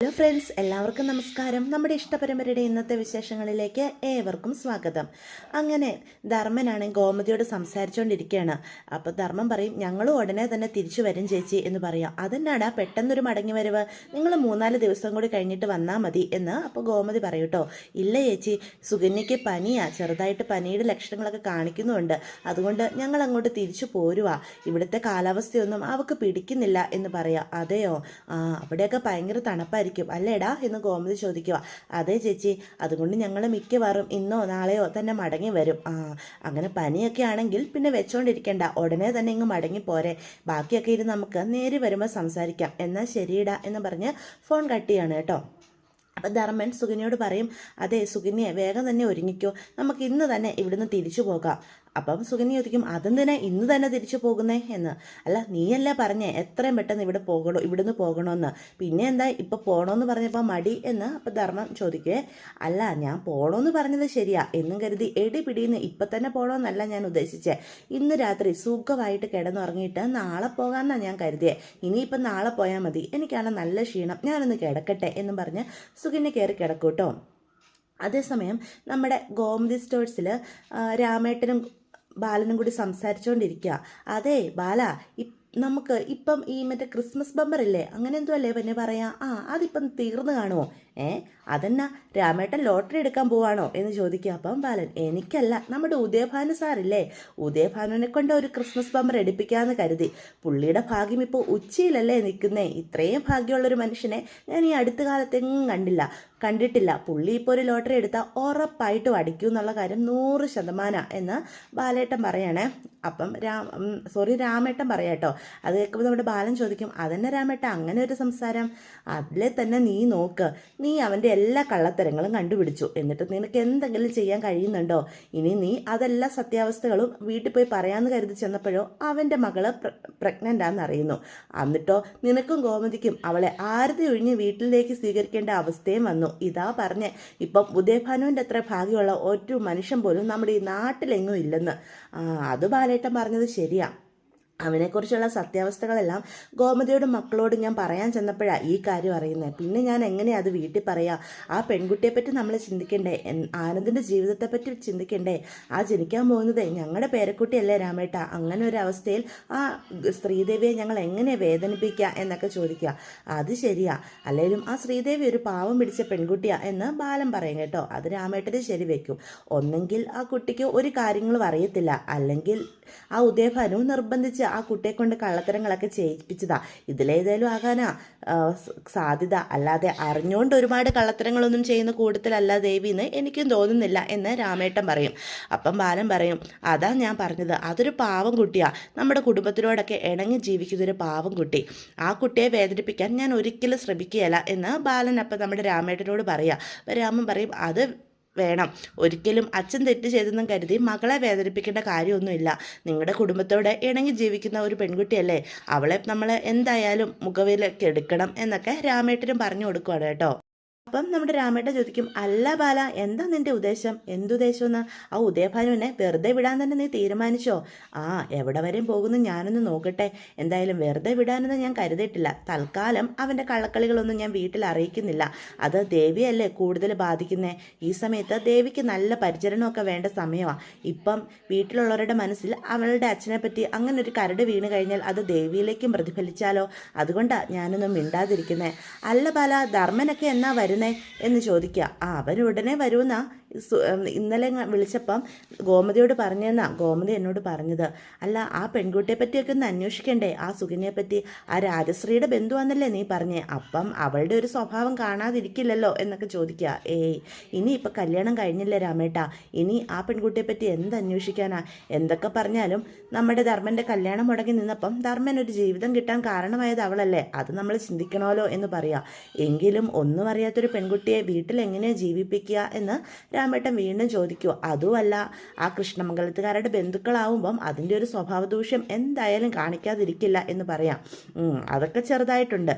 Hello friends എല്ലാവർക്കും നമസ്കാരം. നമ്മുടെ ഇഷ്ടപരമ്പരയുടെ ഇന്നത്തെ വിശേഷങ്ങളിലേക്ക് ഏവർക്കും സ്വാഗതം. അങ്ങനെ ധർമ്മനാണ് ഗോമതിയോട് സംസാരിച്ചുകൊണ്ടിരിക്കുകയാണ് അപ്പോൾ ധർമ്മം പറയും ഞങ്ങളും ഉടനെ തന്നെ തിരിച്ചു വരും ചേച്ചി എന്ന് പറയാം. അതെന്നാടാ? പെട്ടെന്നൊരു മടങ്ങി വരവ് നിങ്ങൾ മൂന്നാൽ ദിവസം കൂടി കഴിഞ്ഞിട്ട് വന്നാൽ മതി എന്ന് അപ്പോൾ ഗോമതി പറയും കേട്ടോ ഇല്ല ചേച്ചി സുകന്യയ്ക്ക് പനിയാ. ചെറുതായിട്ട് പനിയുടെ ലക്ഷണങ്ങളൊക്കെ കാണിക്കുന്നുണ്ട്. അതുകൊണ്ട് ഞങ്ങൾ അങ്ങോട്ട് തിരിച്ചു പോരുവാ. ഇവിടുത്തെ കാലാവസ്ഥയൊന്നും അവൾക്ക് പിടിക്കുന്നില്ല എന്ന് പറയാം. അതെയോ? ആ അവിടെയൊക്കെ ഭയങ്കര തണുപ്പായിരിക്കും അല്ലേടാ? എന്ന് ഗോമതി ചോദിക്കുക. അതെ ചേച്ചി അതുകൊണ്ട് ഞങ്ങൾ മിക്കവാറും ഇന്നോ നാളെയോ തന്നെ മടങ്ങി വരും. ആ അങ്ങനെ പനിയൊക്കെ ആണെങ്കിൽ പിന്നെ വെച്ചോണ്ടിരിക്കണ്ട. ഉടനെ തന്നെ ഇങ്ങ് മടങ്ങി പോരെ. ബാക്കിയൊക്കെ ഇരുന്ന് നമുക്ക് നേരി വരുമ്പോൾ സംസാരിക്കാം. എന്നാൽ ശരിയിടാ എന്ന് പറഞ്ഞ് ഫോൺ കട്ട് ചെയ്യാണ് കേട്ടോ. അപ്പം ധർമ്മൻ സുഗിനിയോട് പറയും അതെ സുഗിനിയെ വേഗം തന്നെ ഒരുങ്ങിക്കോ. നമുക്ക് ഇന്ന് തന്നെ ഇവിടുന്ന് തിരിച്ചു പോകാം. അപ്പം സുകന്യ ചോദിക്കും തന്നെ ഇന്ന് തന്നെ തിരിച്ചു പോകുന്നേ? എന്ന്. അല്ല നീയല്ല പറഞ്ഞേ എത്രയും പെട്ടെന്ന് ഇവിടെ പോകണോ ഇവിടുന്ന് പോകണമെന്ന് പിന്നെ എന്താ ഇപ്പം പോകണമെന്ന് പറഞ്ഞപ്പോൾ മടി എന്ന് അപ്പം ധർമ്മം ചോദിക്കേ. അല്ല ഞാൻ പോകണമെന്ന് പറഞ്ഞത് ശരിയാ. എന്നും കരുതി എടി പിടിയുന്ന ഇപ്പം തന്നെ പോകണമെന്നല്ല ഞാൻ ഉദ്ദേശിച്ചേ. ഇന്ന് രാത്രി സുഖമായിട്ട് കിടന്നുറങ്ങിയിട്ട് നാളെ പോകാമെന്നാണ് ഞാൻ കരുതിയേ. ഇനിയിപ്പം നാളെ പോയാൽ മതി. എനിക്കാണ് നല്ല ക്ഷീണം. ഞാനൊന്ന് കിടക്കട്ടെ എന്നും പറഞ്ഞ് സുഖിനെ കയറി കിടക്കൂട്ടോ. അതേസമയം നമ്മുടെ ഗോമതി സ്റ്റോഴ്സിൽ രാമേട്ടനും ബാലനും കൂടി സംസാരിച്ചുകൊണ്ടിരിക്കുക അതെ ബാല നമുക്ക് ഇപ്പം ഈ മറ്റേ ക്രിസ്മസ് ബമ്പർ ഇല്ലേ അങ്ങനെ എന്തോ അല്ലേ പിന്നെ പറയാം? ആ അതിപ്പം തീർന്നു കാണുമോ ഏ? അതെന്നാ? രാമേട്ടൻ ലോട്ടറി എടുക്കാൻ പോവാണോ? എന്ന് ചോദിക്കുക അപ്പം ബാലൻ എനിക്കല്ല നമ്മുടെ ഉദയഭാനു സാറില്ലേ? ഉദയഭാനുവിനെ കൊണ്ട് ഒരു ക്രിസ്മസ് ബമ്പർ എടുപ്പിക്കാമെന്ന് കരുതി. പുള്ളിയുടെ ഭാഗ്യം ഇപ്പോൾ ഉച്ചയിലല്ലേ നിൽക്കുന്നേ. ഇത്രയും ഭാഗ്യമുള്ളൊരു മനുഷ്യനെ ഞാൻ ഈ അടുത്ത കാലത്തെങ്ങും കണ്ടില്ല. കണ്ടിട്ടില്ല. പുള്ളി ഇപ്പോൾ ഒരു ലോട്ടറി എടുത്താൽ ഉറപ്പായിട്ടും അടിക്കും എന്നുള്ള കാര്യം നൂറ് ശതമാനം എന്ന് ബാലേട്ടൻ പറയണേ. അപ്പം രാം സോറി രാമേട്ടൻ പറയാട്ടോ അത് കേൾക്കുമ്പോൾ നമ്മുടെ ബാലൻ ചോദിക്കും അതന്നെ രാമേട്ട? അങ്ങനെ ഒരു സംസാരം? അതിലെ തന്നെ നീ നോക്ക്. നീ അവന്റെ എല്ലാ കള്ളത്തരങ്ങളും കണ്ടുപിടിച്ചു. എന്നിട്ട് നിനക്ക് എന്തെങ്കിലും ചെയ്യാൻ കഴിയുന്നുണ്ടോ? ഇനി നീ അതെല്ലാ സത്യാവസ്ഥകളും വീട്ടിൽ പോയി പറയാമെന്ന് കരുതി ചെന്നപ്പോഴോ അവന്റെ മകൾ പ്രഗ്നന്റ് ആണെന്ന് അറിയുന്നു. എന്നിട്ടോ നിനക്കും ഗോമതിക്കും അവളെ ആരതി ഒഴിഞ്ഞ് വീട്ടിലേക്ക് സ്വീകരിക്കേണ്ട അവസ്ഥയും വന്നു. ഇതാ പറഞ്ഞ് ഇപ്പം ഉദയഭാനുവിന്റെ അത്ര ഭാഗ്യമുള്ള ഒരു മനുഷ്യൻ പോലും നമ്മുടെ ഈ നാട്ടിലെങ്ങും ഇല്ലെന്ന്. അത് ബാലേട്ടൻ പറഞ്ഞത് ശരിയാ. അവനെക്കുറിച്ചുള്ള സത്യാവസ്ഥകളെല്ലാം ഗോമതിയോടും മക്കളോട് ഞാൻ പറയാൻ ചെന്നപ്പോഴാണ് ഈ കാര്യം അറിയുന്നത് പിന്നെ ഞാൻ എങ്ങനെയാ അത് വീട്ടിൽ പറയാം? ആ പെൺകുട്ടിയെപ്പറ്റി നമ്മൾ ചിന്തിക്കണ്ടേ? ആനന്ദിന്റെ ജീവിതത്തെപ്പറ്റി ചിന്തിക്കണ്ടേ? ആ ജനിക്കാൻ പോകുന്നത് ഞങ്ങളുടെ പേരക്കുട്ടിയല്ലേ രാമേട്ട? അങ്ങനെ ഒരു അവസ്ഥയിൽ ആ ശ്രീദേവിയെ ഞങ്ങൾ എങ്ങനെ വേദനിപ്പിക്കുക എന്നൊക്കെ ചോദിക്കുക അത് ശരിയാ. അല്ലെങ്കിലും ആ ശ്രീദേവി ഒരു പാവം പിടിച്ച പെൺകുട്ടിയാ എന്ന് ബാലൻ പറയും കേട്ടോ. അത് രാമേട്ടന് ശരി വയ്ക്കും ഒന്നെങ്കിൽ ആ കുട്ടിക്ക് ഒരു കാര്യങ്ങളും അറിയത്തില്ല. അല്ലെങ്കിൽ ആ ഉദയഭാനു നിർബന്ധിച്ച് ആ കുട്ടിയെ കൊണ്ട് കള്ളത്തരങ്ങളൊക്കെ ചെയ്യിപ്പിച്ചതാ. ഇതിലേതായാലും ആകാനാ. സാധ്യത. അല്ലാതെ അറിഞ്ഞുകൊണ്ട് ഒരുപാട് കള്ളത്തരങ്ങളൊന്നും ചെയ്യുന്ന കൂട്ടത്തിലല്ല ദേവി എന്ന് എനിക്കും തോന്നുന്നില്ല എന്ന് രാമേട്ടൻ പറയും. അപ്പം ബാലൻ പറയും അതാ ഞാൻ പറഞ്ഞത്. അതൊരു പാവം കുട്ടിയാ. നമ്മുടെ കുടുംബത്തിനോടൊക്കെ ഇണങ്ങി ജീവിക്കുന്നൊരു പാവം കുട്ടി. ആ കുട്ടിയെ വേദനിപ്പിക്കാൻ ഞാൻ ഒരിക്കലും ശ്രമിക്കുകയല്ല എന്ന് ബാലൻ അപ്പം നമ്മുടെ രാമേട്ടനോട് പറയാം. രാമൻ പറയും അത് വേണം. ഒരിക്കലും അച്ഛൻ തെറ്റ് ചെയ്തെന്നും കരുതി മകളെ വേദനിപ്പിക്കേണ്ട കാര്യമൊന്നുമില്ല. നിങ്ങളുടെ കുടുംബത്തോടെ ഇണങ്ങി ജീവിക്കുന്ന ഒരു പെൺകുട്ടിയല്ലേ? അവളെ നമ്മൾ എന്തായാലും മുഖവിലേക്ക് എടുക്കണം എന്നൊക്കെ രാമേട്ടനും പറഞ്ഞു കൊടുക്കുകയാണ് കേട്ടോ. അപ്പം നമ്മുടെ രാമേട്ട ചോദിക്കും അല്ല ബാല എന്താ നിന്റെ ഉദ്ദേശം? എന്തുദ്ദേശമെന്ന് ആ ഉദയഭാനുവിനെ വെറുതെ വിടാൻ തന്നെ നീ തീരുമാനിച്ചോ? ആ എവിടെ വരെയും പോകുന്നു ഞാനൊന്ന് നോക്കട്ടെ. എന്തായാലും വെറുതെ വിടാനൊന്നും ഞാൻ കരുതിയിട്ടില്ല. തൽക്കാലം അവന്റെ കള്ളക്കളികളൊന്നും ഞാൻ വീട്ടിൽ അറിയിക്കുന്നില്ല. അത് ദേവിയല്ലേ കൂടുതൽ ബാധിക്കുന്നത് ഈ സമയത്ത് ദേവിക്ക് നല്ല പരിചരണമൊക്കെ വേണ്ട സമയമാണ് ഇപ്പം വീട്ടിലുള്ളവരുടെ മനസ്സിൽ അവളുടെ അച്ഛനെ പറ്റി അങ്ങനെ ഒരു കരട് വീണ് കഴിഞ്ഞാൽ അത് ദേവിയിലേക്കും പ്രതിഫലിച്ചാലോ? അതുകൊണ്ടാണ് ഞാനൊന്നും മിണ്ടാതിരിക്കുന്നത് അല്ല ബാല ധർമ്മനൊക്കെ എന്നാ വരുന്നേ എന്ന് ചോദിക്കുക. ആ അവൻ ഉടനെ വരുമെന്നാ ഇന്നലെ വിളിച്ചപ്പം ഗോമതിയോട് പറഞ്ഞെന്നാ ഗോമതി എന്നോട് പറഞ്ഞത്. അല്ല ആ പെൺകുട്ടിയെ പറ്റിയൊക്കെ ഒന്ന് അന്വേഷിക്കണ്ടേ? ആ സുകന്യയെ പറ്റി ആ രാജശ്രീയുടെ ബന്ധുവാന്നല്ലേ നീ പറഞ്ഞേ? അപ്പം അവളുടെ ഒരു സ്വഭാവം കാണാതിരിക്കില്ലല്ലോ എന്നൊക്കെ ചോദിക്കുക ഏയ് ഇനി ഇപ്പം കല്യാണം കഴിഞ്ഞില്ലേ രാമേട്ട? ഇനി ആ പെൺകുട്ടിയെ പറ്റി എന്ത് അന്വേഷിക്കാനാ? എന്തൊക്കെ പറഞ്ഞാലും നമ്മുടെ ധർമ്മന്റെ കല്യാണം മുടങ്ങി നിന്നപ്പം ധർമ്മൻ ഒരു ജീവിതം കിട്ടാൻ കാരണമായത് അവളല്ലേ? അത് നമ്മൾ ചിന്തിക്കണമല്ലോ എന്ന് പറയാം. എങ്കിലും ഒന്നും അറിയാത്തൊരു പെൺകുട്ടിയെ വീട്ടിൽ എങ്ങനെ ജീവിപ്പിക്കുക എന്ന് രാമേട്ടൻ വീണ്ടും ചോദിക്കുക. അതുമല്ല ആ കൃഷ്ണമംഗലത്തുകാരുടെ ബന്ധുക്കളാവുമ്പം അതിന്റെ ഒരു സ്വഭാവ ദൂഷ്യം എന്തായാലും കാണിക്കാതിരിക്കില്ല എന്ന് പറയാം. അതൊക്കെ ചെറുതായിട്ടുണ്ട്.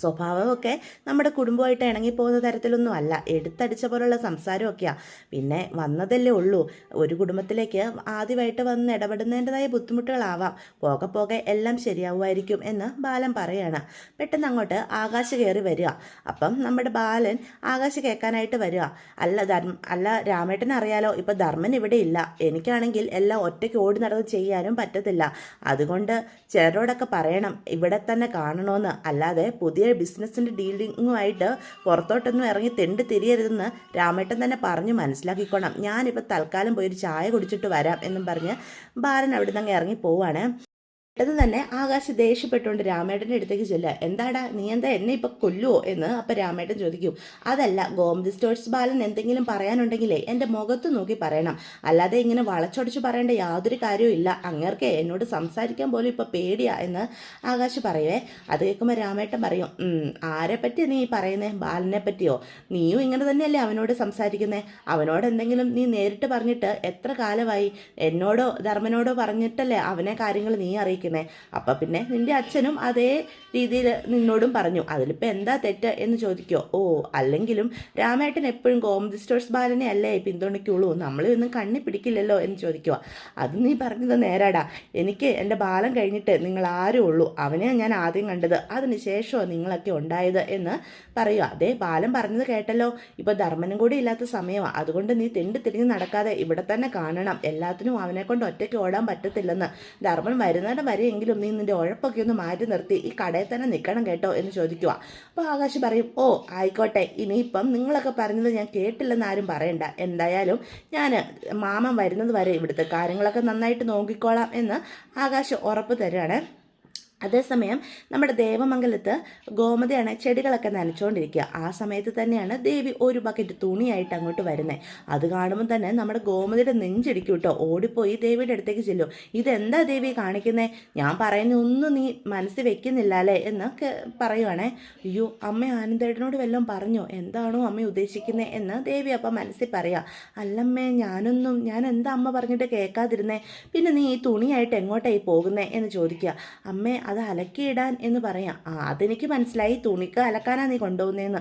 സ്വഭാവമൊക്കെ നമ്മുടെ കുടുംബമായിട്ട് ഇണങ്ങിപ്പോകുന്ന തരത്തിലൊന്നും അല്ല. എടുത്തടിച്ച പോലുള്ള സംസാരമൊക്കെയാണ് പിന്നെ വന്നതല്ലേ ഉള്ളൂ. ഒരു കുടുംബത്തിലേക്ക് ആദ്യമായിട്ട് വന്ന് ഇടപെടുന്നതിന്റെതായ ബുദ്ധിമുട്ടുകളാവാം. പോകെ പോകെ എല്ലാം ശരിയാവുമായിരിക്കും എന്ന് ബാലൻ പറയാണ്. പെട്ടെന്ന് അങ്ങോട്ട് ആകാശ് കയറി വരിക. അപ്പം നമ്മുടെ ബാലൻ ആകാശ് കേൾക്കാനായിട്ട് വരിക. അല്ല ധർമ്മ അല്ല രാമേട്ടൻ അറിയാലോ ഇപ്പം ധർമ്മൻ ഇവിടെ ഇല്ല. എനിക്കാണെങ്കിൽ എല്ലാം ഒറ്റയ്ക്ക് ഓടി നടന്ന് ചെയ്യാനും പറ്റത്തില്ല. അതുകൊണ്ട് ചിലരോടൊക്കെ പറയണം. ഇവിടെ തന്നെ കാണണമെന്ന് അല്ലാതെ പുതിയ ബിസിനസ്സിന്റെ ഡീലിങ്ങുമായിട്ട് പുറത്തോട്ടൊന്നും ഇറങ്ങി തെണ്ട് തിരിയരുതെന്ന് രാമേട്ടൻ തന്നെ പറഞ്ഞു മനസ്സിലാക്കിക്കോണം. ഞാനിപ്പോൾ തൽക്കാലം പോയി ഒരു ചായ കുടിച്ചിട്ട് വരാം എന്നും പറഞ്ഞ് ബാലൻ അവിടെ നിന്ന് അങ്ങ് ഇറങ്ങി പോവാണ്. പെട്ടെന്ന് തന്നെ ആകാശ് ദേഷ്യപ്പെട്ടുകൊണ്ട് രാമേട്ടന്റെ അടുത്തേക്ക് ചെല്ലുക. എന്താടാ നീ എന്താ എന്നെ ഇപ്പം കൊല്ലുവോ എന്ന് അപ്പം രാമേട്ടൻ ചോദിക്കും. അതല്ല ഗോമതി സ്റ്റോഴ്സ് ബാലൻ എന്തെങ്കിലും പറയാനുണ്ടെങ്കിലേ എന്റെ മുഖത്ത് നോക്കി പറയണം. അല്ലാതെ ഇങ്ങനെ വളച്ചൊടിച്ച് പറയേണ്ട യാതൊരു കാര്യവും ഇല്ല. അങ്ങേർക്ക് എന്നോട് സംസാരിക്കാൻ പോലും ഇപ്പം പേടിയാ എന്ന് ആകാശ് പറയുവേ. അത് കേൾക്കുമ്പോൾ രാമേട്ടൻ പറയും "ഉം, ആരെ പറ്റിയാ നീ പറയുന്നേ? ബാലനെ പറ്റിയോ നീയും ഇങ്ങനെ തന്നെയല്ലേ അവനോട് സംസാരിക്കുന്നേ? അവനോട് എന്തെങ്കിലും നീ നേരിട്ട് പറഞ്ഞിട്ട് എത്ര കാലമായി? എന്നോടോ ധർമ്മനോടോ പറഞ്ഞിട്ടല്ലേ അവനെ കാര്യങ്ങൾ നീ അറിയിക്കുന്നേ അപ്പം പിന്നെ നിന്റെ അച്ഛനും അതേ രീതിയിൽ നിന്നോടും പറഞ്ഞു. അതിലിപ്പോൾ എന്താ തെറ്റ് എന്ന് ചോദിക്കോ? ഓ അല്ലെങ്കിലും രാമേട്ടൻ എപ്പോഴും ഗോമതി സ്റ്റോഴ്സ് ബാലനെ അല്ലേ പിന്തുണയ്ക്കുള്ളൂ? നമ്മളിതൊന്നും കണ്ണി പിടിക്കില്ലല്ലോ എന്ന് ചോദിക്കുക അത് നീ പറഞ്ഞത് നേരാടാ. എനിക്ക് എന്റെ ബാലം കഴിഞ്ഞിട്ട് നിങ്ങൾ ആരും ഉള്ളൂ. അവനെ ഞാൻ ആദ്യം കണ്ടത്. അതിന് ശേഷമോ നിങ്ങളൊക്കെ ഉണ്ടായത് എന്ന് പറയുക അതേ ബാലം പറഞ്ഞത് കേട്ടല്ലോ. ഇപ്പോൾ ധർമ്മനും കൂടി ഇല്ലാത്ത സമയമാണ് അതുകൊണ്ട് നീ തെണ്ടി തിരിഞ്ഞ് നടക്കാതെ ഇവിടെ തന്നെ കാണണം. എല്ലാത്തിനും അവനെ കൊണ്ട് ഒറ്റയ്ക്ക് ഓടാൻ പറ്റത്തില്ലെന്ന്. ധർമ്മൻ വരുന്നിടം വരെയെങ്കിലും നീ നിന്റെ ഉഴപ്പൊക്കെ ഒന്ന് മാറ്റി നിർത്തി ഈ കടയിൽ തന്നെ നിൽക്കണം കേട്ടോ എന്ന് ചോദിക്കുക അപ്പോൾ ആകാശ് പറയും ഓ ആയിക്കോട്ടെ ഇനിയിപ്പം നിങ്ങളൊക്കെ പറഞ്ഞത് ഞാൻ കേട്ടില്ലെന്ന് ആരും പറയണ്ട. എന്തായാലും ഞാൻ മാമൻ വരുന്നത് വരെ ഇവിടുത്തെ കാര്യങ്ങളൊക്കെ നന്നായിട്ട് നോക്കിക്കോളാം എന്ന് ആകാശ് ഉറപ്പ് തരുവാണ്. അതേസമയം നമ്മുടെ ദേവമംഗലത്ത് ഗോമതയാണ് ചെടികളൊക്കെ നനച്ചുകൊണ്ടിരിക്കുക ആ സമയത്ത് തന്നെയാണ് ദേവി ഒരു ബക്കറ്റ് തുണിയായിട്ട് അങ്ങോട്ട് വരുന്നത് അത് കാണുമ്പോൾ തന്നെ നമ്മുടെ ഗോമതിയുടെ നെഞ്ചിടിക്കും കേട്ടോ ഓടിപ്പോയി ദേവിയുടെ അടുത്തേക്ക് ചെല്ലും. ഇതെന്താ ദേവി കാണിക്കുന്നേ? ഞാൻ പറയുന്ന ഒന്നും നീ മനസ്സിൽ വെക്കുന്നില്ല അല്ലേ? എന്നൊക്കെ പറയുവാണേ. അയ്യോ അമ്മ ആനന്ദേട്ടനോട് വല്ലതും പറഞ്ഞോ? എന്താണോ അമ്മ ഉദ്ദേശിക്കുന്നത് എന്ന് ദേവി അപ്പം മനസ്സിൽ പറയാം. അല്ലമ്മേ ഞാനൊന്നും ഞാൻ എന്താ അമ്മ പറഞ്ഞിട്ട് കേൾക്കാതിരുന്നേ? പിന്നെ നീ ഈ തുണിയായിട്ട് എങ്ങോട്ടായി പോകുന്നേ? എന്ന് ചോദിക്കുക. അമ്മേ അത് അലക്കിയിടാൻ എന്ന് പറയാം. ആ അതെനിക്ക് മനസ്സിലായി. തുണിക്ക് അലക്കാനാണ് നീ കൊണ്ടുപോകുന്നതെന്ന്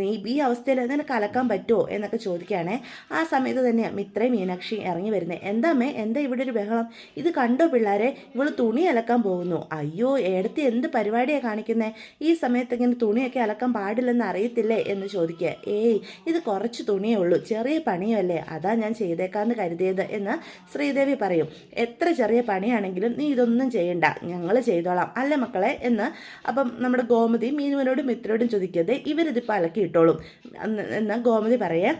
നീ ഈ അവസ്ഥയിൽ നിനക്ക് അലക്കാൻ പറ്റുമോ എന്നൊക്കെ ചോദിക്കുകയാണേ. ആ സമയത്ത് തന്നെ മിത്രേ മീനാക്ഷി ഇറങ്ങി വരുന്നത് എന്താമ്മേ എന്താ ഇവിടെ ഒരു ബഹളം? ഇത് കണ്ടോ പിള്ളേരെ? ഇവൾ തുണി അലക്കാൻ പോകുന്നു. അയ്യോ എടുത്ത് എന്ത് പരിപാടിയാണ് കാണിക്കുന്നത് ഈ സമയത്ത് ഇങ്ങനെ തുണിയൊക്കെ അലക്കാൻ പാടില്ലെന്ന് അറിയത്തില്ലേ എന്ന് ചോദിക്കുക. ഏയ് ഇത് കുറച്ച് തുണിയേ ഉള്ളൂ. ചെറിയ പണിയല്ലേ അതാ ഞാൻ ചെയ്തേക്കാന്ന് കരുതിയത് എന്ന് ശ്രീദേവി പറയും. എത്ര ചെറിയ പണിയാണെങ്കിലും നീ ഇതൊന്നും ചെയ്യണ്ട. ഞങ്ങൾ ചെയ്തോളാം. അല്ലേ മക്കളെ? എന്ന് അപ്പം നമ്മുടെ ഗോമതി മീനുവിനോടും മിത്രയോടും ചോദിക്കരുത് ഇവരിതിപ്പോൾ അലക്കിയിട്ടോളും ഇട്ടോളും. എന്ന് ഗോമതി പറയേ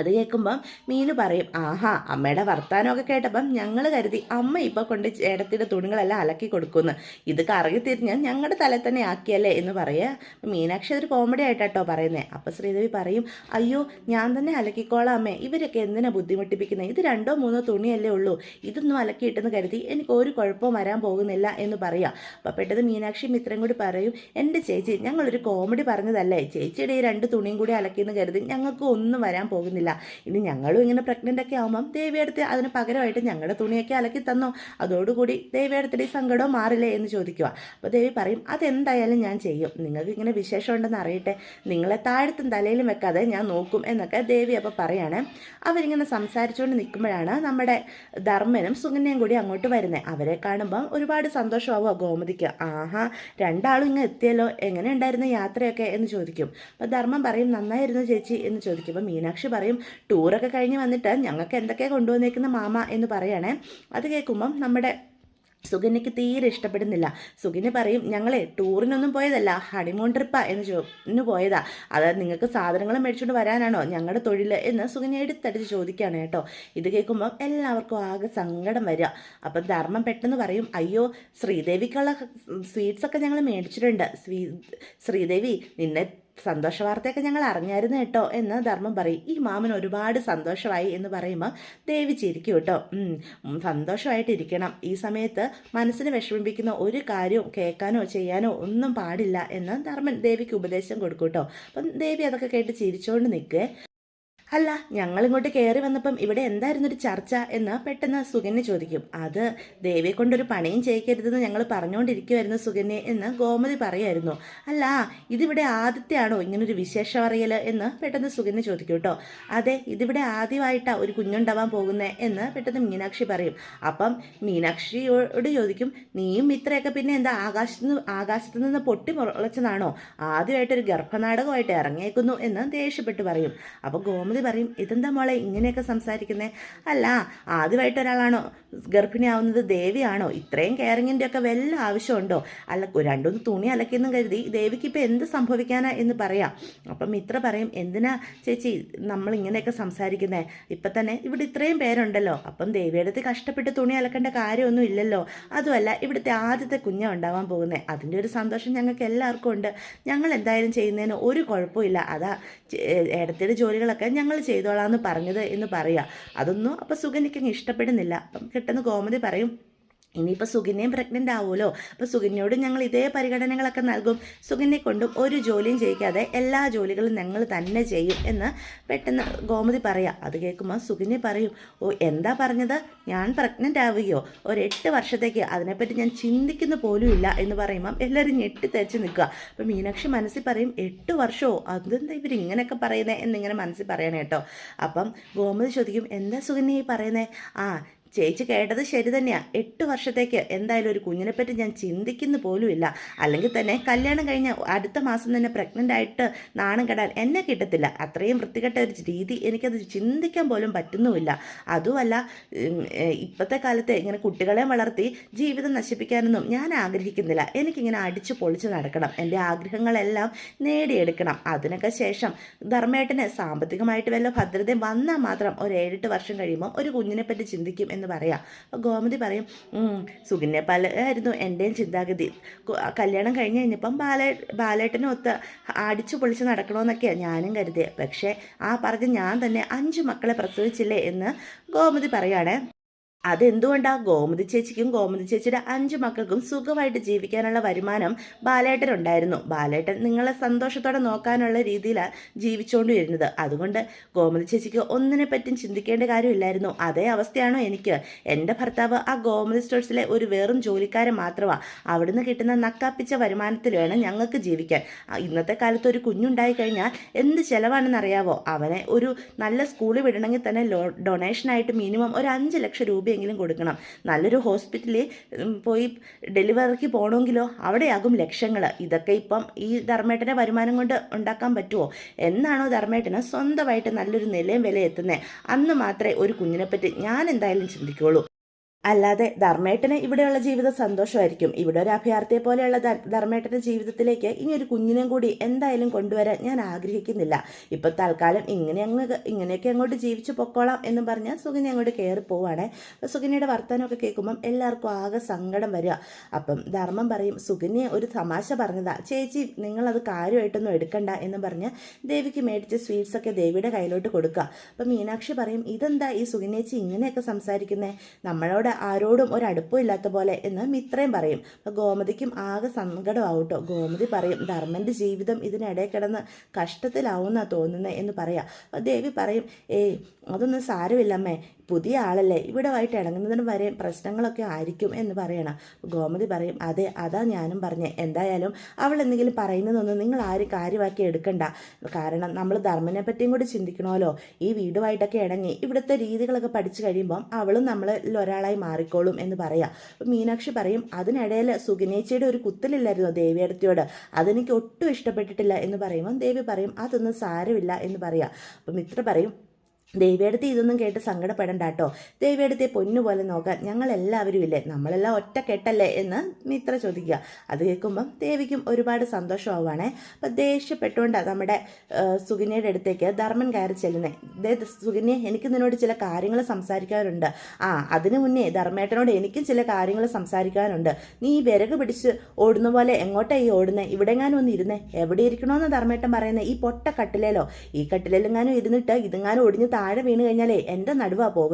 അത് കേൾക്കുമ്പം മീനു പറയും ആഹാ അമ്മയുടെ വർത്താനമൊക്കെ കേട്ടപ്പം ഞങ്ങൾ കരുതി അമ്മ ഇപ്പോൾ കൊണ്ട് ചേട്ടത്തിന്റെ തുണികളെല്ലാം അലക്കി കൊടുക്കുന്നു. ഇത് കറങ്ങി തിരിഞ്ഞ് ഞങ്ങളുടെ തലയിൽ തന്നെ ആക്കിയല്ലേ? എന്ന് പറയുക മീനാക്ഷി അതൊരു കോമഡി ആയിട്ടാട്ടോ പറയുന്നത് അപ്പോൾ ശ്രീദേവി പറയും അയ്യോ ഞാൻ തന്നെ അലക്കിക്കോളാം അമ്മേ. ഇവരൊക്കെ എന്തിനാ ബുദ്ധിമുട്ടിപ്പിക്കുന്നത് ഇത് രണ്ടോ മൂന്നോ തുണിയല്ലേ ഉള്ളൂ. ഇതൊന്നും അലക്കിയിട്ടെന്ന് കരുതി എനിക്ക് ഒരു കുഴപ്പവും വരാൻ പോകുന്നില്ല എന്ന് പറയാം. അപ്പോൾ പെട്ടെന്ന് മീനാക്ഷി മിത്രം കൂടി പറയും എന്റെ ചേച്ചി ഞങ്ങളൊരു കോമഡി പറഞ്ഞതല്ലേ? ചേച്ചിയുടെ ഈ രണ്ട് തുണിയും കൂടി അലക്കിയെന്ന് കരുതി ഞങ്ങൾക്ക് ഒന്നും വരാൻ പോകുന്നില്ല. ഇനി ഞങ്ങളും ഇങ്ങനെ പ്രഗ്നന്റ് ഒക്കെ ആകുമ്പം ദേവിയടുത്ത് അതിന് പകരമായിട്ട് ഞങ്ങളുടെ തുണിയൊക്കെ അലക്കി തന്നോ? അതോടുകൂടി ദേവിയടുത്തിട്ട് ഈ സങ്കടവും മാറില്ലേ എന്ന് ചോദിക്കുക അപ്പോൾ ദേവി പറയും അതെന്തായാലും ഞാൻ ചെയ്യും. നിങ്ങൾക്ക് ഇങ്ങനെ വിശേഷം ഉണ്ടെന്ന് അറിയട്ടെ. നിങ്ങളെ താഴത്തും തലയിലും വെക്കാതെ ഞാൻ നോക്കും എന്നൊക്കെ ദേവി അപ്പോൾ പറയാണ്. അവരിങ്ങനെ സംസാരിച്ചുകൊണ്ട് നിൽക്കുമ്പോഴാണ് നമ്മുടെ ധർമ്മനും സുഗന്യയും കൂടി അങ്ങോട്ട് വരുന്നത് അവരെ കാണുമ്പം ഒരുപാട് സന്തോഷമാവുക ഗോമതിക്ക്. ആഹാ രണ്ടാളും ഇങ്ങ് എത്തിയല്ലോ. എങ്ങനെ ഉണ്ടായിരുന്നു യാത്രയൊക്കെ? എന്ന് ചോദിക്കും. അപ്പോൾ ധർമ്മം പറയും നന്നായിരുന്നു ചേച്ചി എന്ന് ചോദിക്കും. അപ്പോൾ മീനാക്ഷി പറയും ടൂറൊക്കെ കഴിഞ്ഞ് വന്നിട്ട് ഞങ്ങൾക്ക് എന്തൊക്കെയാണ് കൊണ്ടുവന്നേക്കുന്ന മാമ എന്ന് പറയണേ. അത് കേൾക്കുമ്പം നമ്മുടെ സുഗന്യക്ക് തീരെ ഇഷ്ടപ്പെടുന്നില്ല. സുഗന്യ പറയും ഞങ്ങളെ ടൂറിനൊന്നും പോയതല്ല ഹണിമൂൺ ട്രിപ്പാ എന്ന് ചോ ഇന്ന് പോയതാ. അതായത് നിങ്ങൾക്ക് സാധനങ്ങൾ മേടിച്ചുകൊണ്ട് വരാനാണോ ഞങ്ങളുടെ തൊഴിൽ എന്ന് സുഗന്യ എടുത്തടിച്ച് ചോദിക്കുകയാണ് കേട്ടോ. ഇത് കേൾക്കുമ്പം എല്ലാവർക്കും ആകെ സങ്കടം വരിക അപ്പം ധർമ്മം പെട്ടെന്ന് പറയും അയ്യോ ശ്രീദേവിക്കുള്ള സ്വീറ്റ്സൊക്കെ ഞങ്ങൾ മേടിച്ചിട്ടുണ്ട്. ശ്രീദേവി നിന്നെ സന്തോഷ വാർത്തയൊക്കെ ഞങ്ങൾ അറിഞ്ഞായിരുന്നു കേട്ടോ എന്ന് ധർമ്മം പറയും. ഈ മാമൻ ഒരുപാട് സന്തോഷമായി എന്ന് പറയുമ്പോൾ ദേവി ചിരിക്കും കേട്ടോ. സന്തോഷമായിട്ടിരിക്കണം ഈ സമയത്ത് മനസ്സിനെ വിഷമിപ്പിക്കുന്ന ഒരു കാര്യവും കേൾക്കാനോ ചെയ്യാനോ ഒന്നും പാടില്ല എന്ന് ധർമ്മൻ ദേവിക്ക് ഉപദേശം കൊടുക്കും കേട്ടോ. അപ്പം ദേവി അതൊക്കെ കേട്ട് ചിരിച്ചുകൊണ്ട് നിൽക്കുക അല്ല ഞങ്ങളിങ്ങോട്ട് കയറി വന്നപ്പം ഇവിടെ എന്തായിരുന്നു ഒരു ചർച്ച എന്ന് പെട്ടെന്ന് സുകന്യ ചോദിക്കും. അത് ദേവിയെ കൊണ്ടൊരു പണിയും ചെയ്യിക്കരുതെന്ന് ഞങ്ങൾ പറഞ്ഞുകൊണ്ടിരിക്കുമായിരുന്നു സുകന്യെ എന്ന് ഗോമതി പറയായിരുന്നു. അല്ല ഇതിവിടെ ആദ്യത്തെയാണോ ഇങ്ങനൊരു വിശേഷം അറിയൽ എന്ന് പെട്ടെന്ന് സുകന്യ ചോദിക്കും കേട്ടോ അതെ ഇതിവിടെ ആദ്യമായിട്ടാണ് ഒരു കുഞ്ഞുണ്ടാവാൻ പോകുന്നത് എന്ന് പെട്ടെന്ന് മീനാക്ഷി പറയും. അപ്പം മീനാക്ഷിയോട് ചോദിക്കും നീയും ഇത്രയൊക്കെ പിന്നെ എന്താ ആകാശത്ത് നിന്ന് ആകാശത്ത് നിന്ന് പൊട്ടി മുളച്ചതാണോ? ആദ്യമായിട്ടൊരു ഗർഭനാടകമായിട്ട് ഇറങ്ങിയേക്കുന്നു എന്ന് ദേഷ്യപ്പെട്ട് പറയും. അപ്പോൾ ഗോമതി പറയും ഇതെന്താ മോളെ ഇങ്ങനെയൊക്കെ സംസാരിക്കുന്നത് അല്ല ആദ്യമായിട്ട് ഒരാളാണോ ഗർഭിണിയാവുന്നത് ദേവിയാണോ? ഇത്രയും കെയറിങ്ങിന്റെ ഒക്കെ വല്ല ആവശ്യമുണ്ടോ? അല്ല രണ്ടൊന്ന് തുണി അലക്കിയെന്നും കരുതി ദേവിക്ക് ഇപ്പോൾ എന്ത് സംഭവിക്കാനാ എന്ന് പറയാം. അപ്പം ഇത്ര പറയും എന്തിനാ ചേച്ചി നമ്മൾ ഇങ്ങനെയൊക്കെ സംസാരിക്കുന്നത് ഇപ്പം തന്നെ ഇവിടെ ഇത്രയും പേരുണ്ടല്ലോ. അപ്പം ദേവിയുടെ അടുത്ത് കഷ്ടപ്പെട്ട് തുണി അലക്കേണ്ട കാര്യമൊന്നും ഇല്ലല്ലോ. അതുമല്ല ഇവിടുത്തെ ആദ്യത്തെ കുഞ്ഞാണ് ഉണ്ടാവാൻ പോകുന്നത് അതിന്റെ ഒരു സന്തോഷം ഞങ്ങൾക്ക് എല്ലാവർക്കും ഉണ്ട്. ഞങ്ങൾ എന്തായാലും ചെയ്യുന്നതിന് ഒരു കുഴപ്പമില്ല അതാ ഇടത്തിയുടെ ജോലികളൊക്കെ ഞങ്ങൾ ചെയ്തോളാം എന്ന് പറഞ്ഞത് എന്ന് പറയുക അതൊന്നും അപ്പോൾ സുഗന്യക്ക് ഇഷ്ടപ്പെടുന്നില്ല. അപ്പം പെട്ടെന്ന് ഗോമതി പറയും. ഇനിയിപ്പോൾ സുഖിനെയും പ്രഗ്നന്റ് ആവുമല്ലോ അപ്പോൾ സുകന്യയോട് ഞങ്ങൾ ഇതേ പരിഗണനകളൊക്കെ നൽകും. സുഖിനെ കൊണ്ടും ഒരു ജോലിയും ചെയ്യിക്കാതെ എല്ലാ ജോലികളും ഞങ്ങൾ തന്നെ ചെയ്യും എന്ന് പെട്ടെന്ന് ഗോമതി പറയാം. അത് കേൾക്കുമ്പോൾ സുഖിനെ പറയും ഓ എന്താ പറഞ്ഞത്? ഞാൻ പ്രഗ്നന്റ് ആവുകയോ? ഒരു വർഷത്തേക്ക് അതിനെപ്പറ്റി ഞാൻ ചിന്തിക്കുന്ന പോലും ഇല്ല എന്ന് പറയുമ്പം എല്ലാവരും ഞെട്ടി തെച്ച് നിൽക്കുക. അപ്പോൾ മീനാക്ഷി മനസ്സിൽ പറയും എട്ട് വർഷമോ അതെന്താ ഇവർ ഇങ്ങനെയൊക്കെ പറയുന്നത് എന്നിങ്ങനെ മനസ്സിൽ പറയണേ കേട്ടോ. അപ്പം ഗോമതി ചോദിക്കും എന്താ സുഖിനെ ഈ പറയുന്നത് ആ ചേച്ചി കേട്ടത് ശരി തന്നെയാണ് എട്ട് വർഷത്തേക്ക് എന്തായാലും ഒരു കുഞ്ഞിനെപ്പറ്റി ഞാൻ ചിന്തിക്കുന്നു പോലുമില്ല. അല്ലെങ്കിൽ തന്നെ കല്യാണം കഴിഞ്ഞ അടുത്ത മാസം തന്നെ പ്രഗ്നന്റ് ആയിട്ട് നാണം കെടാൻ എന്നെ കിട്ടത്തില്ല. അത്രയും വൃത്തികെട്ട ഒരു രീതി എനിക്കത് ചിന്തിക്കാൻ പോലും പറ്റുന്നുമില്ല. അതുമല്ല ഇപ്പോഴത്തെ കാലത്ത് ഇങ്ങനെ കുട്ടികളെ വളർത്തി ജീവിതം നശിപ്പിക്കാനൊന്നും ഞാൻ ആഗ്രഹിക്കുന്നില്ല. എനിക്കിങ്ങനെ അടിച്ചു പൊളിച്ച് നടക്കണം. എന്റെ ആഗ്രഹങ്ങളെല്ലാം നേടിയെടുക്കണം. അതിനൊക്കെ ശേഷം ധർമ്മേട്ടന് സാമ്പത്തികമായിട്ട് വല്ല ഭദ്രതയും വന്നാൽ മാത്രം ഒരു ഏഴെട്ട് വർഷം കഴിയുമ്പോൾ ഒരു കുഞ്ഞിനെ പറ്റി ചിന്തിക്കും എന്ന് പറയാം. അപ്പോൾ ഗോമതി പറയും സുഗിനെ പല ആയിരുന്നു എന്റെയും ചിന്താഗതി. കല്യാണം കഴിഞ്ഞ് കഴിഞ്ഞപ്പം ബാലേ ബാലേട്ടനൊത്ത് അടിച്ചു പൊളിച്ച് നടക്കണമെന്നൊക്കെയാണ് ഞാനും കരുതിയത് പക്ഷേ ആ പറഞ്ഞ് ഞാൻ തന്നെ അഞ്ച് മക്കളെ പ്രസവിച്ചില്ലേ എന്ന് ഗോമതി പറയുകയാണേ അതെന്തുകൊണ്ടാണ് ഗോമതി ചേച്ചിക്കും ഗോമതി ചേച്ചിയുടെ അഞ്ച് മക്കൾക്കും സുഖമായിട്ട് ജീവിക്കാനുള്ള വരുമാനം ബാലേട്ടനുണ്ടായിരുന്നു. ബാലേട്ടൻ നിങ്ങളെ സന്തോഷത്തോടെ നോക്കാനുള്ള രീതിയിലാണ് ജീവിച്ചുകൊണ്ട് വരുന്നത് അതുകൊണ്ട് ഗോമതി ചേച്ചിക്ക് ഒന്നിനെ പറ്റും ചിന്തിക്കേണ്ട കാര്യമില്ലായിരുന്നു. അതേ അവസ്ഥയാണോ എനിക്ക്. എന്റെ ഭർത്താവ് ആ ഗോമതി സ്റ്റോഴ്സിലെ ഒരു വെറും ജോലിക്കാരൻ മാത്രമാണ് അവിടുന്ന് കിട്ടുന്ന നക്കാപ്പിച്ച വരുമാനത്തിൽ വേണം ഞങ്ങൾക്ക് ജീവിക്കാൻ. ഇന്നത്തെ കാലത്ത് ഒരു കുഞ്ഞുണ്ടായി കഴിഞ്ഞാൽ എന്ത് ചിലവാണെന്നറിയാവോ? അവനെ ഒരു നല്ല സ്കൂളിൽ വിടണമെങ്കിൽ തന്നെ ഡൊണേഷനായിട്ട് മിനിമം ഒരു അഞ്ച് ലക്ഷം രൂപ എങ്കിലും കൊടുക്കണം. നല്ലൊരു ഹോസ്പിറ്റലിൽ പോയി ഡെലിവറിക്ക് പോകണമെങ്കിലോ അവിടെയാകും ലക്ഷങ്ങൾ ഇതൊക്കെ ഇപ്പം ഈ ധർമ്മേട്ടന്റെ വരുമാനം കൊണ്ട് ഉണ്ടാക്കാൻ പറ്റുമോ എന്നാണോ ധർമ്മേട്ടന് സ്വന്തമായിട്ട് നല്ലൊരു നിലയും വില എത്തുന്നത് അന്ന് മാത്രമേ ഒരു കുഞ്ഞിനെപ്പറ്റി ഞാൻ എന്തായാലും ചിന്തിക്കുള്ളൂ. അല്ലാതെ ധർമ്മേട്ടന് ഇവിടെയുള്ള ജീവിതം സന്തോഷമായിരിക്കും. ഇവിടെ ഒരു അഭയാർത്ഥിയെ പോലെയുള്ള ധർമ്മേട്ടന്റെ ജീവിതത്തിലേക്ക് ഇനി ഒരു കുഞ്ഞിനും കൂടി എന്തായാലും കൊണ്ടുവരാൻ ഞാൻ ആഗ്രഹിക്കുന്നില്ല. ഇപ്പൊ തൽക്കാലം ഇങ്ങനെ അങ്ങ് ഇങ്ങനെയൊക്കെ അങ്ങോട്ട് ജീവിച്ചു പൊക്കോളാം എന്ന് പറഞ്ഞാൽ സുഗിനി അങ്ങോട്ട് കയറി പോവാണ്. സുഗിനിയുടെ വർത്തമാനമൊക്കെ കേൾക്കുമ്പം എല്ലാവർക്കും ആകെ സങ്കടം വരിക. അപ്പം ധർമ്മം പറയും സുഗന്യ ഒരു തമാശ പറഞ്ഞതാ. ചേച്ചി നിങ്ങളത് കാര്യമായിട്ടൊന്നും എടുക്കണ്ട എന്ന് പറഞ്ഞ് ദേവിക്ക് മേടിച്ച സ്വീറ്റ്സ് ഒക്കെ ദേവിയുടെ കയ്യിലോട്ട് കൊടുക്കുക. അപ്പം മീനാക്ഷി പറയും ഇതെന്താ ഈ സുഗിനേച്ചി ഇങ്ങനെയൊക്കെ സംസാരിക്കുന്നത് നമ്മളോട് ആരോടും ഒരടുപ്പം ഇല്ലാത്ത പോലെ എന്ന് മിത്രയും പറയും. അപ്പോൾ ഗോമതിക്കും ആകെ സങ്കടമാവട്ടോ. ഗോമതി പറയും ധർമ്മന്റെ ജീവിതം ഇതിനിടെ കിടന്ന് കഷ്ടത്തിലാവുന്ന തോന്നുന്നത് എന്ന് പറയാം. അപ്പോൾ ദേവി പറയും ഏയ് അതൊന്നും സാരമില്ലമ്മേ. പുതിയ ആളല്ലേ? ഇവിടെ ആയിട്ട് ഇണങ്ങുന്നതിന് വരെ പ്രശ്നങ്ങളൊക്കെ ആയിരിക്കും എന്ന് പറയണം. ഗോമതി പറയും അതെ അതാ ഞാനും പറഞ്ഞേ. എന്തായാലും അവൾ എന്തെങ്കിലും പറയുന്നതൊന്നും നിങ്ങൾ ആരും കാര്യമാക്കി എടുക്കണ്ട. കാരണം നമ്മൾ ധർമ്മനെ പറ്റിയും കൂടി ചിന്തിക്കണമല്ലോ. ഈ വീടുമായിട്ടൊക്കെ ഇണങ്ങി ഇവിടുത്തെ രീതികളൊക്കെ പഠിച്ചു കഴിയുമ്പം അവളും നമ്മളിൽ ഒരാളായി മാറിക്കോളും എന്ന് പറയാം. മീനാക്ഷി പറയും അതിനിടയിൽ സുഗിനേച്ചയുടെ ഒരു കുത്തലില്ലായിരുന്നു ദേവിയടത്തിയോട്. അതെനിക്ക് ഒട്ടും ഇഷ്ടപ്പെട്ടിട്ടില്ല എന്ന് പറയുമ്പം ദേവി പറയും അതൊന്നും സാരമില്ല എന്ന് പറയാം. അപ്പം മിത്ര പറയും ദേവിയെടുത്ത് ഇതൊന്നും കേട്ട് സങ്കടപ്പെടണ്ട കേട്ടോ ദേവിയെടുത്തെ പൊന്നുപോലെ നോക്കാൻ ഞങ്ങളെല്ലാവരും ഇല്ലേ? നമ്മളെല്ലാം ഒറ്റ കെട്ടല്ലേ എന്ന് മിത്ര ചോദിക്കുക. അത് കേൾക്കുമ്പം ദേവിക്കും ഒരുപാട് സന്തോഷമാവുകയാണേ അപ്പം ദേഷ്യപ്പെട്ടുകൊണ്ടാണ് നമ്മുടെ സുഗിനയുടെ അടുത്തേക്ക് ധർമ്മൻ കയറി ചെല്ലുന്നത് സുഗിനെ എനിക്ക് നിന്നോട് ചില കാര്യങ്ങൾ സംസാരിക്കാനുണ്ട്. ആ അതിനു മുന്നേ ധർമ്മേട്ടനോട് എനിക്കും ചില കാര്യങ്ങൾ സംസാരിക്കാനുണ്ട്. നീ വിരക് പിടിച്ച് ഓടുന്ന പോലെ എങ്ങോട്ടാ ഈ ഓടുന്നത് ഇവിടെങ്ങാനും ഒന്ന് ഇരുന്നേ. എവിടെ ഇരിക്കണമെന്ന് ധർമ്മേട്ടൻ പറയുന്നത് ഈ പൊട്ട കട്ടിലേലോ. ഈ കട്ടിലെങ്ങാനും ഇരുന്നിട്ട് ഇതെങ്ങാനും ഒടിഞ്ഞ് താഴെ വീണ് കഴിഞ്ഞാലേ എന്റെ നടുവാ പോകുന്നത്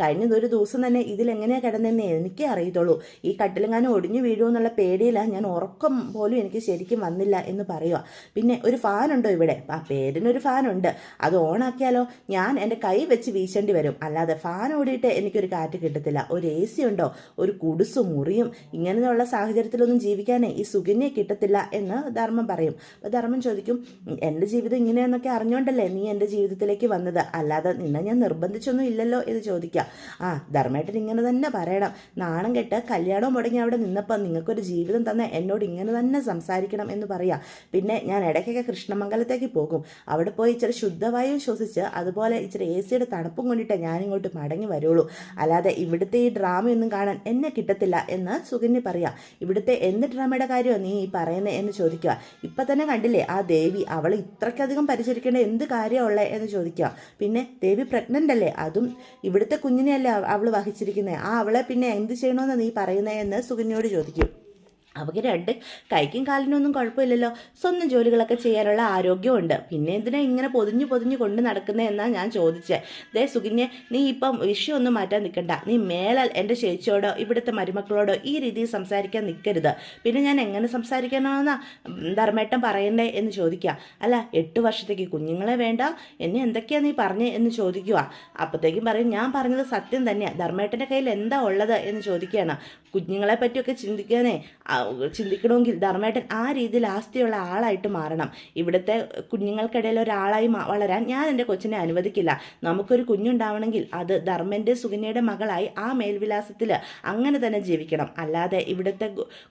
കഴിഞ്ഞതൊരു ദിവസം തന്നെ ഇതിലെങ്ങനെയാണ് കിടന്നതെന്ന് എനിക്കേ അറിയത്തുള്ളൂ. ഈ കട്ടിലെങ്ങാനും ഒടിഞ്ഞു വീഴുമെന്നുള്ള പേടിയില്ല ഞാൻ ഉറക്കം പോലും എനിക്ക് ശരിക്കും വന്നില്ല എന്ന് പറയുക പിന്നെ ഒരു ഫാനുണ്ടോ ഇവിടെ? ആ പേരിനൊരു ഫാനുണ്ട് അത് ഓണാക്കിയാലോ? ഞാൻ എന്റെ കൈ വെച്ച് വീശേണ്ടി വരും. അല്ലാതെ ഫാൻ ഓടിയിട്ട് എനിക്കൊരു കാറ്റ് കിട്ടത്തില്ല. ഒരു എ സി ഉണ്ടോ? ഒരു കുടുസും മുറിയും. ഇങ്ങനെയുള്ള സാഹചര്യത്തിലൊന്നും ജീവിക്കാനേ ഈ സുകന്യെ കിട്ടത്തില്ല എന്ന് ധർമ്മം പറയും. അപ്പോൾ ധർമ്മം ചോദിക്കും "ഉം, എന്റെ ജീവിതം ഇങ്ങനെയെന്നൊക്കെ അറിഞ്ഞുകൊണ്ടല്ലേ നീ എന്റെ ജീവിതത്തിലേക്ക് വന്നത്? അല്ലാതെ നിന്നെ ഞാൻ നിർബന്ധിച്ചൊന്നും ഇല്ലല്ലോ എന്ന് ചോദിക്കുക ആ ധർമ്മേട്ടൻ ഇങ്ങനെ തന്നെ പറയണം. നാണം കെട്ട് കല്യാണം മുടങ്ങി അവിടെ നിന്നപ്പോൾ നിങ്ങൾക്കൊരു ജീവിതം തന്നെ എന്നോട് ഇങ്ങനെ തന്നെ സംസാരിക്കണം എന്ന് പറയാം. പിന്നെ ഞാൻ ഇടയ്ക്കൊക്കെ കൃഷ്ണമംഗലത്തേക്ക് പോകും. അവിടെ പോയി ഇച്ചിരി ശുദ്ധവായു ശ്വസിച്ച് അതുപോലെ ഇച്ചിരി എ സിയുടെ തണുപ്പും കൊണ്ടിട്ട് ഞാനിങ്ങോട്ട് മടങ്ങി വരുള്ളൂ. അല്ലാതെ ഇവിടുത്തെ ഈ ഡ്രാമയൊന്നും കാണാൻ എന്നെ കിട്ടത്തില്ല എന്ന് സുകന്യ പറയാം. ഇവിടുത്തെ എന്ത് ഡ്രാമയുടെ കാര്യമാണ് നീ ഈ പറയുന്നത് എന്ന് ചോദിക്കുക ഇപ്പം തന്നെ കണ്ടില്ലേ ആ ദേവി അവൾ ഇത്രയ്ക്കധികം പരിചരിക്കേണ്ട എന്ത് കാര്യമുള്ളത് എന്ന് ചോദിക്കുക പിന്നെ ദേവി പ്രഗ്നന്റ് അല്ലേ? അതും ഇവിടുത്തെ കുഞ്ഞിനെയല്ലേ അവൾ വഹിച്ചിരിക്കുന്നത് ആ അവളെ പിന്നെ എന്ത് ചെയ്യണമെന്ന് നീ പറയുന്നതെന്ന് സുകന്യയോട് ചോദിക്കും. അവൾക്ക് രണ്ട് കൈക്കും കാലിനൊന്നും കുഴപ്പമില്ലല്ലോ. സ്വന്തം ജോലികളൊക്കെ ചെയ്യാനുള്ള ആരോഗ്യമുണ്ട് പിന്നെ എന്തിനാ ഇങ്ങനെ പൊതിഞ്ഞു പൊതിഞ്ഞു കൊണ്ട് നടക്കുന്നത് എന്നാണ് ഞാൻ ചോദിച്ചത് ദേ സുകന്യെ നീ ഇപ്പം വിഷയമൊന്നും മാറ്റാൻ നിൽക്കണ്ട നീ മേലാൽ എന്റെ ചേച്ചിയോടോ ഇവിടുത്തെ മരുമക്കളോടോ ഈ രീതിയിൽ സംസാരിക്കാൻ നിൽക്കരുത് പിന്നെ ഞാൻ എങ്ങനെ സംസാരിക്കണമെന്നാ ധർമ്മേട്ടൻ പറയണ്ടേ എന്ന് ചോദിക്കുക അല്ല എട്ട് വർഷത്തേക്ക് കുഞ്ഞുങ്ങളെ വേണ്ട എന്നെ എന്തൊക്കെയാണ് നീ പറഞ്ഞേ എന്ന് ചോദിക്കുക അപ്പോഴത്തേക്കും പറയും ഞാൻ പറഞ്ഞത് സത്യം തന്നെയാണ് ധർമ്മേട്ടന്റെ കയ്യിൽ എന്താ ഉള്ളത് എന്ന് ചോദിക്കുകയാണ് കുഞ്ഞുങ്ങളെ പറ്റിയൊക്കെ ചിന്തിക്കാനേ ചിന്തിക്കണമെങ്കിൽ ധർമ്മേട്ടൻ ആ രീതിയിൽ ആസ്തിയുള്ള ആളായിട്ട് മാറണം. ഇവിടുത്തെ കുഞ്ഞുങ്ങൾക്കിടയിൽ ഒരാളായി വളരാൻ ഞാൻ എന്റെ കൊച്ചിനെ അനുവദിക്കില്ല. നമുക്കൊരു കുഞ്ഞുണ്ടാവണമെങ്കിൽ അത് ധർമ്മന്റെ സുകന്യയുടെ മകളായി ആ മേൽവിലാസത്തിൽ അങ്ങനെ തന്നെ ജീവിക്കണം. അല്ലാതെ ഇവിടുത്തെ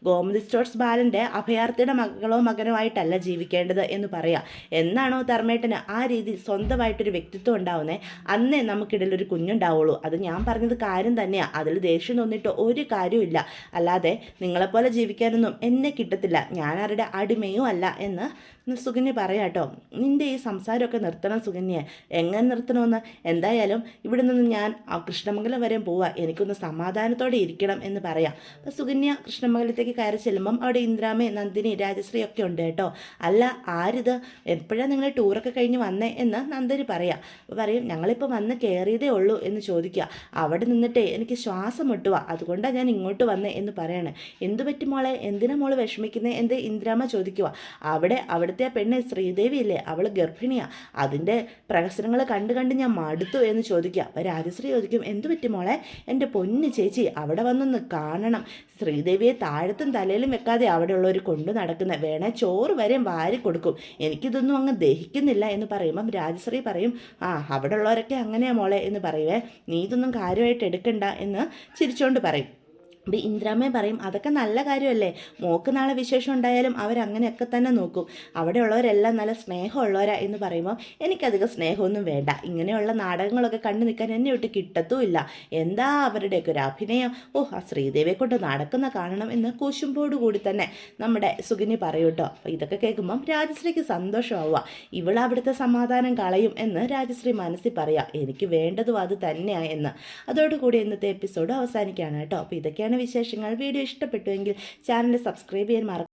ഗോമതി സ്റ്റോർസ് ബാലന്റെ അഭയാർത്ഥിയുടെ മകളോ മകനോ ആയിട്ടല്ല ജീവിക്കേണ്ടത് എന്ന് പറയാം. എന്നാണോ ധർമ്മേട്ടന് ആ രീതിയിൽ സ്വന്തമായിട്ടൊരു വ്യക്തിത്വം ഉണ്ടാവുന്നത് അന്നേ നമുക്കിടയിൽ ഒരു കുഞ്ഞുണ്ടാവുള്ളൂ. അത് ഞാൻ പറഞ്ഞത് കാര്യം തന്നെയാണ് അതിൽ ദേഷ്യം തോന്നിയിട്ട് ഒരു കാര്യമില്ല അല്ലാതെ നിങ്ങളെപ്പോലെ ജീവിക്കാനൊന്നും എന്നെ കിട്ടത്തില്ല. ഞാൻ ആരുടെ അടിമയും അല്ല എന്ന് സുകന്യ പറയാം കേട്ടോ. നിന്റെ ഈ സംസാരമൊക്കെ നിർത്തണം സുകന്യെ എങ്ങനെ നിർത്തണമെന്ന്? എന്തായാലും ഇവിടെ നിന്ന് ഞാൻ കൃഷ്ണമംഗലം വരെ പോവാം. എനിക്കൊന്ന് സമാധാനത്തോടെ ഇരിക്കണം എന്ന് പറയാം. അപ്പോൾ സുകന്യ കൃഷ്ണമംഗലത്തേക്ക് കയറി ചെല്ലുമ്പം അവിടെ ഇന്ദ്രാമേ നന്ദിനി രാജശ്രീ ഒക്കെ ഉണ്ട് കേട്ടോ. അല്ല ആരിത്? എപ്പോഴാണ് നിങ്ങൾ ടൂറൊക്കെ കഴിഞ്ഞ് വന്നേ എന്ന് നന്ദിനി പറയാം. അപ്പോൾ പറയും ഞങ്ങളിപ്പോൾ വന്ന് കയറിയതേ ഉള്ളൂ എന്ന് ചോദിക്കുക. അവിടെ നിന്നിട്ടേ എനിക്ക് ശ്വാസം മുട്ടുക അതുകൊണ്ടാണ് ഞാൻ ഇങ്ങോട്ട് വന്നേ എന്ന് പറയാണ്. എന്തു പറ്റി മോളെ? എന്തിനാ മോൾ വിഷമിക്കുന്നത് എന്ത് ഇന്ദ്രാമ ചോദിക്കുക അവിടെ അവിടുത്തെ പെണ്ണ് ശ്രീദേവി അല്ലേ അവൾ ഗർഭിണിയാ. അതിന്റെ പ്രഹസനങ്ങൾ കണ്ട് കണ്ട് ഞാൻ മടുത്തു എന്ന് ചോദിക്കുക അപ്പോൾ രാജശ്രീ ചോദിക്കും എന്തു പറ്റി മോളെ? എന്റെ പൊന്ന് ചേച്ചി അവിടെ വന്നൊന്ന് കാണണം. ശ്രീദേവിയെ താഴത്തും തലയിലും വെക്കാതെ അവിടെ അവിടെയുള്ളവർ കൊണ്ടു നടക്കുന്ന വേണേ ചോറ് വരെ വാരി കൊടുക്കും. എനിക്കിതൊന്നും അങ്ങ് ദഹിക്കുന്നില്ല എന്ന് പറയുമ്പം രാജശ്രീ പറയും ആ അവിടെ ഉള്ളവരൊക്കെ അങ്ങനെയാ മോളെ എന്ന് പറയുവേ. നീ ഇതൊന്നും കാര്യമായിട്ട് എടുക്കണ്ട എന്ന് ചിരിച്ചുകൊണ്ട് പറയും. അപ്പോൾ ഇന്ദ്രാമ്മ പറയും അതൊക്കെ നല്ല കാര്യമല്ലേ? മോക്ക് നാളെ വിശേഷം ഉണ്ടായാലും അവരങ്ങനെയൊക്കെ തന്നെ നോക്കും. അവിടെയുള്ളവരെല്ലാം നല്ല സ്നേഹമുള്ളവരാ എന്ന് പറയുമ്പോൾ എനിക്കധികം സ്നേഹമൊന്നും വേണ്ട. ഇങ്ങനെയുള്ള നാടകങ്ങളൊക്കെ കണ്ടു നിൽക്കാൻ എന്നെ വിട്ട് കിട്ടത്തുമില്ല. എന്താ അവരുടെയൊക്കെ ഒരു അഭിനയം? ഓ ആ ശ്രീദേവിയെ കൊണ്ട് നടക്കുന്ന കാണണം എന്ന് കൂശുമ്പോടുകൂടി തന്നെ നമ്മുടെ സുഗിനി പറയൂ കേട്ടോ. അപ്പോൾ ഇതൊക്കെ കേൾക്കുമ്പം രാജശ്രീക്ക് സന്തോഷമാവുക. ഇവൾ അവിടുത്തെ സമാധാനം കളയും എന്ന് രാജശ്രീ മനസ്സിൽ പറയാം. എനിക്ക് വേണ്ടതും അത് തന്നെയാണ് എന്ന്. അതോടുകൂടി ഇന്നത്തെ എപ്പിസോഡ് അവസാനിക്കുകയാണ് കേട്ടോ. അപ്പോൾ ഇതൊക്കെയാണ് വിശേഷങ്ങൾ വീഡിയോ ഇഷ്ടപ്പെട്ടുവെങ്കിൽ ചാനൽ സബ്സ്ക്രൈബ് ചെയ്യാൻ മറക്കും